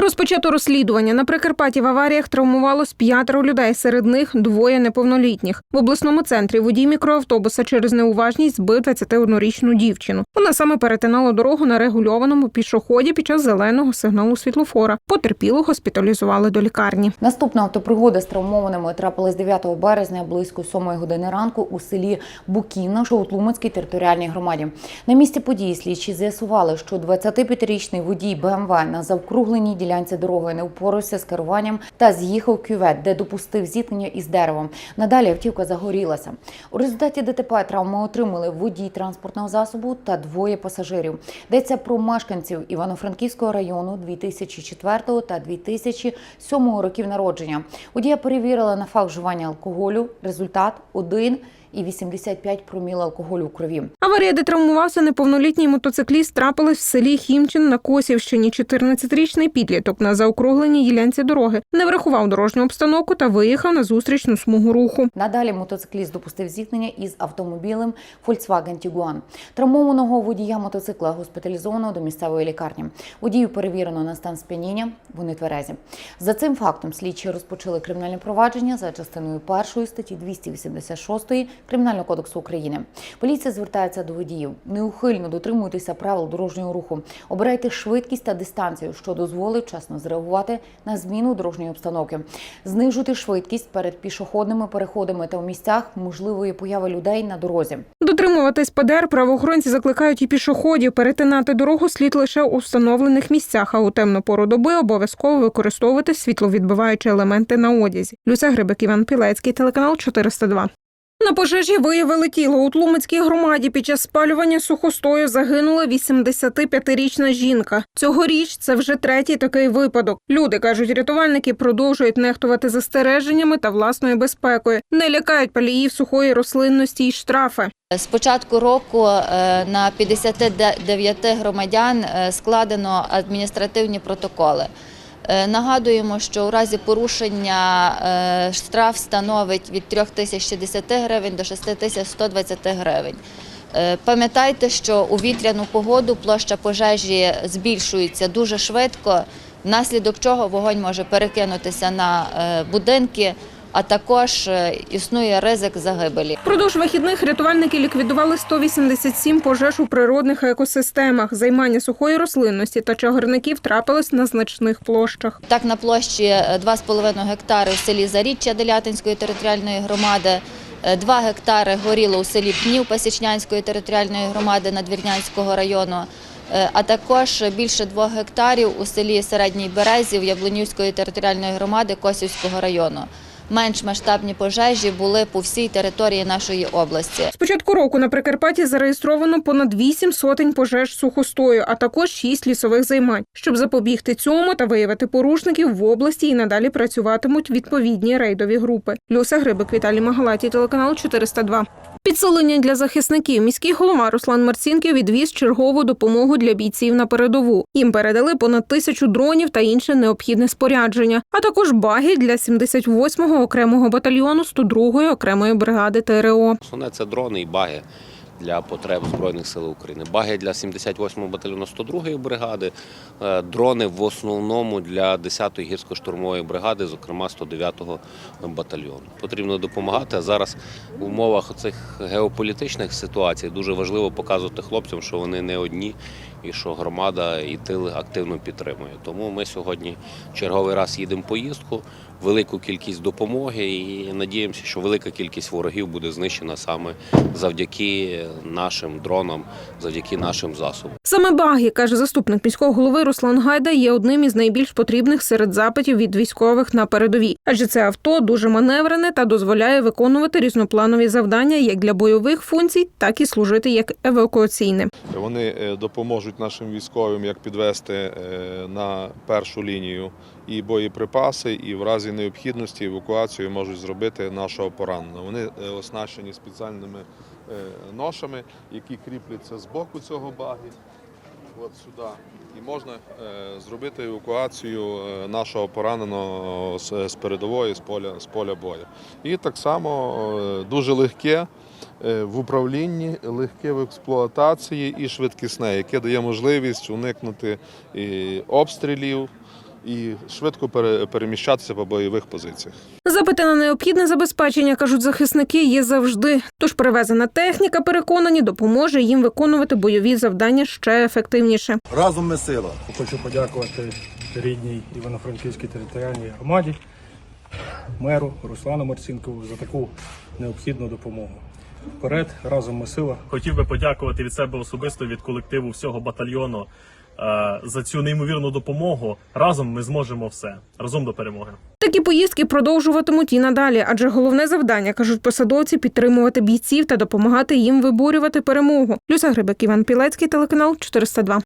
Розпочато розслідування. На Прикарпатті в аваріях травмувалось п'ятеро людей, серед них двоє неповнолітніх. В обласному центрі водій мікроавтобуса через неуважність збив 21-річну дівчину. Вона саме перетинала дорогу на регульованому пішоході під час зеленого сигналу світлофора. Потерпілу госпіталізували до лікарні. Наступна автопригода з травмованими трапилась 9 березня близько 7 години ранку у селі Букіна, що у Тлумацькій територіальній громаді. На місці події слідчі з'ясували, що 25-річний водій БМВ на завкругленій ділянці дороги не впорався з керуванням та з'їхав кювет, де допустив зіткнення із деревом. Надалі автівка загорілася. У результаті ДТП травми отримали водій транспортного засобу та двоє пасажирів. Йдеться про мешканців Івано-Франківського району 2004 та 2007 років народження. Водія перевірили на факт вживання алкоголю. Результат 1 і 85 проміл алкоголю у крові. Аварія, де травмувався неповнолітній мотоцикліст, трапилась в селі Хімчин на Косівщині. 14-річний підліток на заокругленій ділянці дороги не врахував дорожню обстановку та виїхав на зустрічну смугу руху. Надалі мотоцикліст допустив зіткнення із автомобілем Volkswagen Tiguan. Травмованого водія мотоцикла госпіталізовано до місцевої лікарні. Водію перевірено на стан сп'яніння. Вони тверезі. За цим фактом слідчі розпочали кримінальне провадження за частиною першої статті 286 Кримінального кодексу України. Поліція звертається до водіїв. Неухильно дотримуйтеся правил дорожнього руху. Обирайте швидкість та дистанцію, що дозволить вчасно зреагувати на зміну дорожньої обстановки. Знижуйте швидкість перед пішохідними переходами та в місцях можливої появи людей на дорозі. Дотримуватись ПДР правоохоронці закликають і пішоходів перетинати дорогу слід лише у встановлених місцях, а у темну пору доби обов'язково використовувати світловідбиваючі елементи на одязі. Люся Грибик, Іван Пілецький, телеканал 402. На пожежі виявили тіло у Тлумацькій громаді. Під час спалювання сухостою загинула 85-річна жінка. Цьогоріч це вже третій такий випадок. Люди кажуть, рятувальники продовжують нехтувати застереженнями та власною безпекою, не лякають паліїв сухої рослинності й штрафи. З початку року е, на 59 громадян е, складено адміністративні протоколи. Е, Нагадуємо, що у разі порушення е, штраф становить від 3060 гривень до 6120 гривень. Е, Пам'ятайте, що у вітряну погоду площа пожежі збільшується дуже швидко, внаслідок чого вогонь може перекинутися на будинки, а також е, існує ризик загибелі. Продовж вихідних рятувальники ліквідували 187 пожеж у природних екосистемах. Займання сухої рослинності та чагарників трапилось на значних площах. Так, на площі е, 2,5 гектари в селі Заріччя Делятинської територіальної громади, е, 2 гектари горіло у селі Пнів Пасічнянської територіальної громади Надвірнянського району, е, а також більше 2 гектарів у селі Середній Березів Яблунівської територіальної громади Косівського району. Менш масштабні пожежі були по всій території нашої області. З початку року на Прикарпатті зареєстровано понад 8 сотень пожеж сухостою, а також 6 лісових займань. Щоб запобігти цьому та виявити порушників в області і надалі працюватимуть відповідні рейдові групи. Люся Грибик, Віталій Магалаті, телеканал 402. Підсилення для захисників. Міський голова Руслан Марцінків відвіз чергову допомогу для бійців на передову. Їм передали понад тисячу дронів та інше необхідне спорядження, а також баги для 78-го окремого батальйону 102-ї окремої бригади ТРО. Основне це дрони і баги для потреб Збройних сил України. Баги для 78-го батальйону 102-ї бригади, е, дрони в основному для 10-ї гірсько-штурмової бригади, зокрема 109-го батальйону. Потрібно допомагати. А зараз в умовах цих геополітичних ситуацій дуже важливо показувати хлопцям, що вони не одні і що громада і тил активно підтримує. Тому ми сьогодні черговий раз їдемо поїздку, велику кількість допомоги і надіємося, що велика кількість ворогів буде знищена саме завдяки нашим дронам, завдяки нашим засобам. Саме баги, каже заступник міського голови Руслан Гайда, є одним із найбільш потрібних серед запитів від військових на передовій, адже це авто дуже маневрене та дозволяє виконувати різнопланові завдання як для бойових функцій, так і служити як евакуаційне. Вони е, допоможуть нашим військовим як підвести е, на першу лінію і боєприпаси, і в разі необхідності евакуацію можуть зробити нашого пораненого. Вони е, оснащені спеціальними е, ношами, які кріпляться з боку цього баги. От сюди. І можна е, зробити евакуацію нашого пораненого з, передової, з поля, з поля бою. І так само дуже легке в управлінні, легке в експлуатації і швидкісне, яке дає можливість уникнути обстрілів, і швидко пере- переміщатися по бойових позиціях. Запити на необхідне забезпечення, кажуть захисники, є завжди. Тож привезена техніка, переконані, допоможе їм виконувати бойові завдання ще ефективніше. Разом ми сила. Хочу подякувати рідній Івано-Франківській територіальній громаді, меру Руслану Марцінкову за таку необхідну допомогу. Вперед, разом ми сила. Хотів би подякувати від себе особисто від колективу всього батальйону за цю неймовірну допомогу. Разом ми зможемо все разом до перемоги. Такі поїздки продовжуватимуть і надалі, адже головне завдання, кажуть посадовці, підтримувати бійців та допомагати їм виборювати перемогу. Люся Грибик, Іван Пілецький, телеканал 402.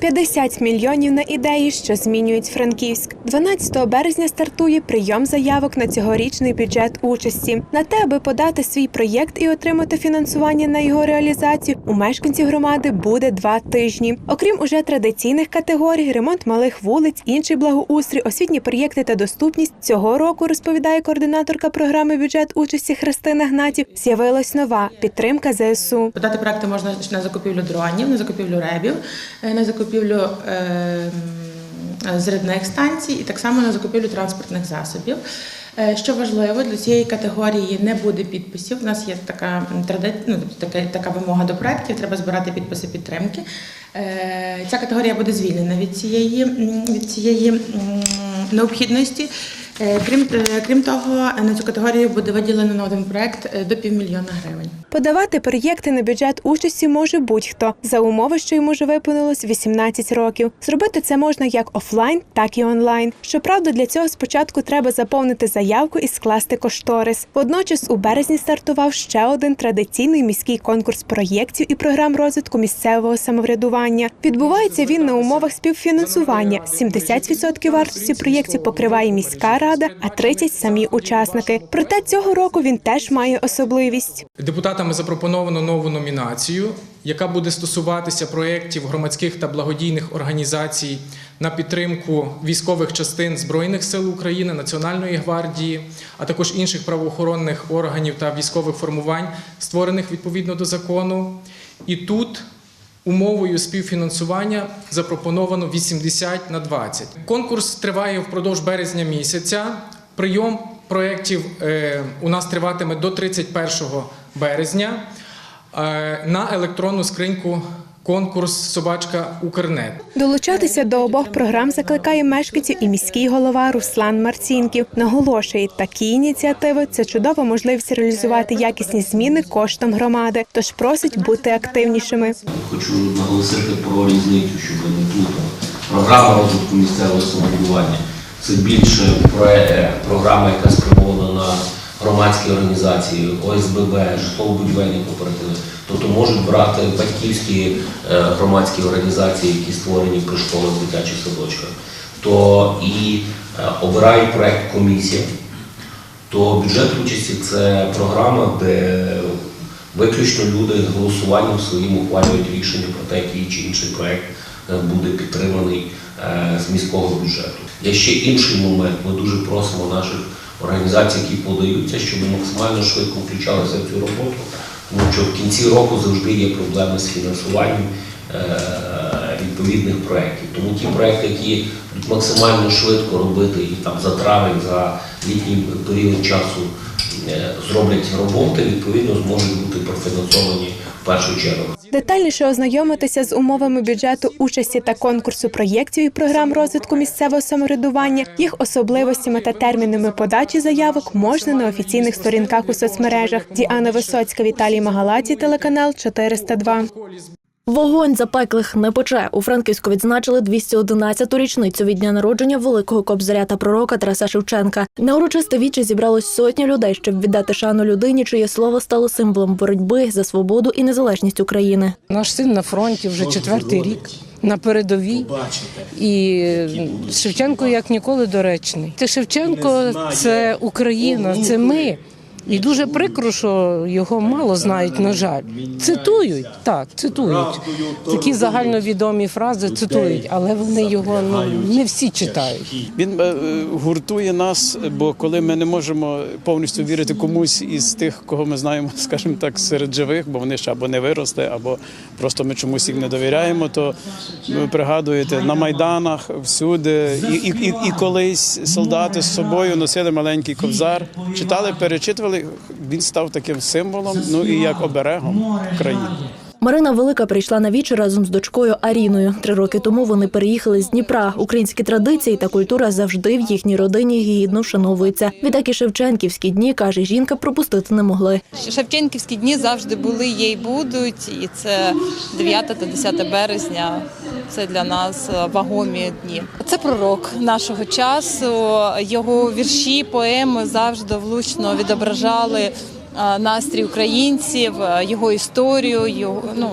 50 мільйонів на ідеї, що змінюють Франківськ. 12 березня стартує прийом заявок на цьогорічний бюджет участі. На те, аби подати свій проєкт і отримати фінансування на його реалізацію, у мешканців громади буде два тижні. Окрім уже традиційних категорій, ремонт малих вулиць, інший благоустрій, освітні проєкти та доступність цього року, розповідає координаторка програми бюджет участі Христина Гнатів. З'явилась нова підтримка ЗСУ. Подати проекти можна на закупівлю дронів, на закупівлю ребів, е, на закупівлю е, м, зрядних станцій і так само на закупівлю транспортних засобів. Е, Що важливо, для цієї категорії не буде підписів. У нас є така ну, така, така вимога до проєктів, треба збирати підписи підтримки. Е, Ця категорія буде звільнена від цієї, від цієї необхідності. Е, Крім, е, крім того, на цю категорію буде виділено на один проект е, до півмільйона гривень. Подавати проєкти на бюджет участі може будь-хто за умови, що йому вже виповнилось 18 років. Зробити це можна як офлайн, так і онлайн. Щоправда, для цього спочатку треба заповнити заявку і скласти кошторис. Водночас у березні стартував ще один традиційний міський конкурс проєктів і програм розвитку місцевого самоврядування. Відбувається він на умовах співфінансування. 70% вартості проєктів покриває міська рада, а 30% – самі учасники. Проте цього року він теж має особливість. Депутатами запропоновано нову номінацію, яка буде стосуватися проєктів громадських та благодійних організацій на підтримку військових частин Збройних сил України, Національної гвардії, а також інших правоохоронних органів та військових формувань, створених відповідно до закону. І тут Умовою співфінансування запропоновано 80 на 20. Конкурс триває впродовж березня місяця. Прийом проєктів е, у нас триватиме до 31 березня е, на електронну скриньку конкурс Собачка Укрнет. Долучатися до обох програм закликає мешканців і міський голова Руслан Марцінків. Наголошує, такі ініціативи це чудова можливість реалізувати якісні зміни коштом громади. Тож просить бути активнішими. Хочу наголосити про різницю, щоб не тут. Програма розвитку місцевого самоврядування це більше проє- програма, яка спрямована на громадські організації, ОСББ, житлово-будівельні кооперативи. Тобто можуть брати батьківські е, громадські організації, які створені при школах, дитячих садочках. То і е, обирають проект комісія, то бюджет участі це програма, де виключно люди голосуванням своїм ухвалюють рішення про те, який чи інший проект е, буде підтриманий з міського бюджету. Є ще інший момент. Ми дуже просимо наших організацій, які подаються, щоб максимально швидко включалися в цю роботу, тому що в кінці року завжди є проблеми з фінансуванням е, відповідних проєктів. Тому ті проєкти, які максимально швидко робити і там за травень, за літній період часу зроблять роботи, відповідно зможуть бути профінансовані в першу чергу. Детальніше ознайомитися з умовами бюджету участі та конкурсу проєктів і програм розвитку місцевого самоврядування, їх особливостями та термінами подачі заявок можна на офіційних сторінках у соцмережах. Діана Висоцька, Віталій Магалаті, телеканал 402. Вогонь запеклих не пече. У Франківську відзначили 211-ту річницю від дня народження великого кобзаря та пророка Тараса Шевченка. На урочисте віче зібралось сотні людей, щоб віддати шану людині, чиє слово стало символом боротьби за свободу і незалежність України. Наш син на фронті вже четвертий рік на передовій. І Шевченко як ніколи доречний. Це Шевченко це Україна, це ми. І дуже прикро, що його мало знають, на жаль. Цитують, так, цитують. Такі загальновідомі фрази цитують, але вони його ну, не всі читають. Він е, е, гуртує нас, бо коли ми не можемо повністю вірити комусь із тих, кого ми знаємо, скажімо так, серед живих, бо вони ще або не виросли, або просто ми чомусь їм не довіряємо, то ви пригадуєте на майданах всюди, і, і, і, і колись солдати з собою носили маленький ковзар, читали, перечитували. Він став таким символом, ну і як оберегом країни. Марина Велика прийшла на вічі разом з дочкою Аріною. Три роки тому вони переїхали з Дніпра. Українські традиції та культура завжди в їхній родині гідно вшановуються. Відтак і Шевченківські дні, каже жінка, пропустити не могли. Шевченківські дні завжди були, є й будуть, і це 9 та 10 березня. Це для нас вагомі дні. Це пророк нашого часу. Його вірші, поеми завжди влучно відображали настрій українців, е, його історію, його ну.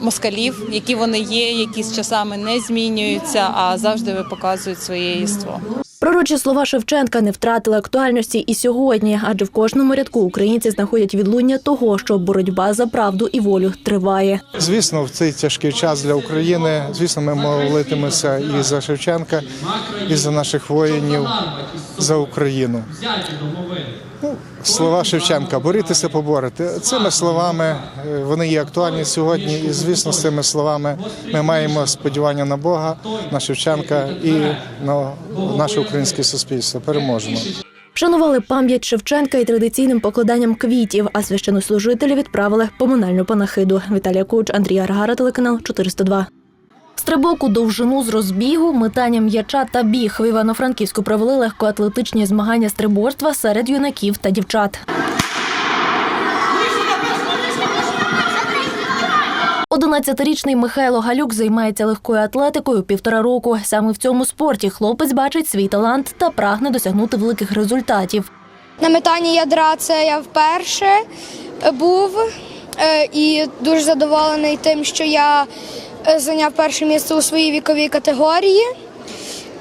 Москалів, які вони є, які з часами не змінюються, а завжди показують своє єство. Пророчі слова Шевченка не втратили актуальності і сьогодні, адже в кожному рядку українці знаходять відлуння того, що боротьба за правду і волю триває. Звісно, в цей тяжкий час для України. Звісно, ми молитимемося і за Шевченка, і за наших воїнів, за Україну. Ну, слова Шевченка борітися, поборити. Цими словами е, вони є актуальні сьогодні. І звісно, з цими словами ми маємо сподівання на Бога, на Шевченка і на наше українське суспільство. Переможемо. Вшанували пам'ять Шевченка і традиційним покладанням квітів, а священнослужителі відправили поминальну панахиду. Віталія Куч, Андрій Аргара, телеканал 402. Стрибок у довжину з розбігу, метання м'яча та біг в Івано-Франківську провели легкоатлетичні змагання стриборства серед юнаків та дівчат. Одинадцятирічний Михайло Галюк займається легкою атлетикою півтора року. Саме в цьому спорті хлопець бачить свій талант та прагне досягнути великих результатів. На метанні ядра це я вперше був е, і дуже задоволений тим, що я зайняв перше місце у своїй віковій категорії,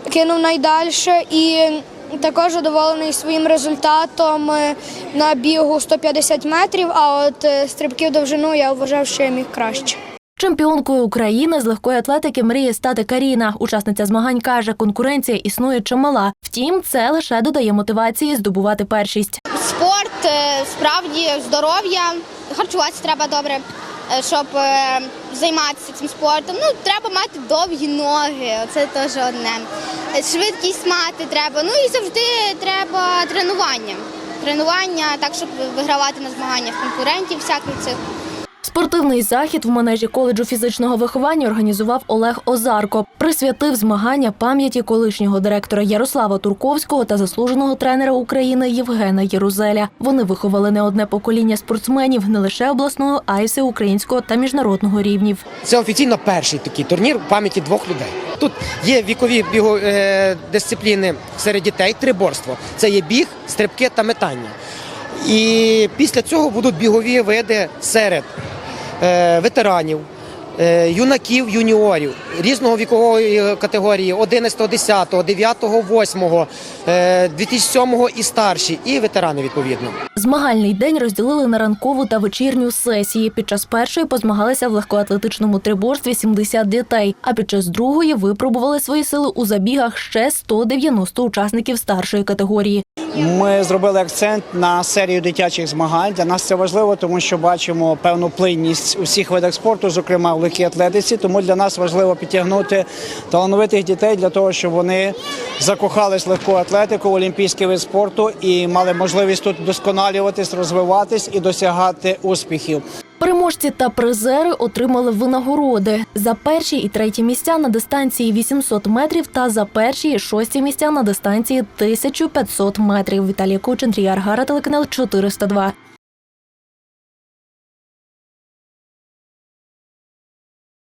кинув найдальше і також задоволений своїм результатом е, на бігу 150 метрів, а от е, стрибків довжину я вважав, що я міг краще. Чемпіонкою України з легкої атлетики мріє стати Каріна. Учасниця змагань каже, конкуренція існує чимала. Втім, це лише додає мотивації здобувати першість. Спорт е, справді здоров'я, харчуватися треба добре, е, щоб е, займатися цим спортом. Ну, треба мати довгі ноги, це теж одне. Е, Швидкість мати треба. Ну і завжди треба тренування. Тренування так, щоб вигравати на змаганнях конкурентів, всяких цих. Спортивний захід в манежі коледжу фізичного виховання організував Олег Озарко. Присвятив змагання пам'яті колишнього директора Ярослава Турковського та заслуженого тренера України Євгена Єрузеля. Вони виховали не одне покоління спортсменів не лише обласного, а й всеукраїнського та міжнародного рівнів. Це офіційно перший такий турнір пам'яті двох людей. Тут є вікові бігу, е, дисципліни серед дітей, триборство. Це є біг, стрибки та метання. І після цього будуть бігові види серед ветеранів, е, юнаків, юніорів різного вікової категорії 11, 10, 9, 8, е, 2007 і старші, і ветерани відповідно. Змагальний день розділили на ранкову та вечірню сесії. Під час першої позмагалися в легкоатлетичному триборстві 70 дітей, а під час другої випробували свої сили у забігах ще 190 учасників старшої категорії. Ми зробили акцент на серію дитячих змагань. Для нас це важливо, тому що бачимо певну плинність у всіх видах спорту, зокрема в легкій атлетиці. Тому для нас важливо підтягнути талановитих дітей для того, щоб вони закохались в легку атлетику, в олімпійський вид спорту і мали можливість тут вдосконалюватись, розвиватись і досягати успіхів. Переможці та призери отримали винагороди за перші і треті місця на дистанції 800 метрів та за перші і шості місця на дистанції 1500 метрів. Віталій Куч, Андрій Аргара, телеканал 402.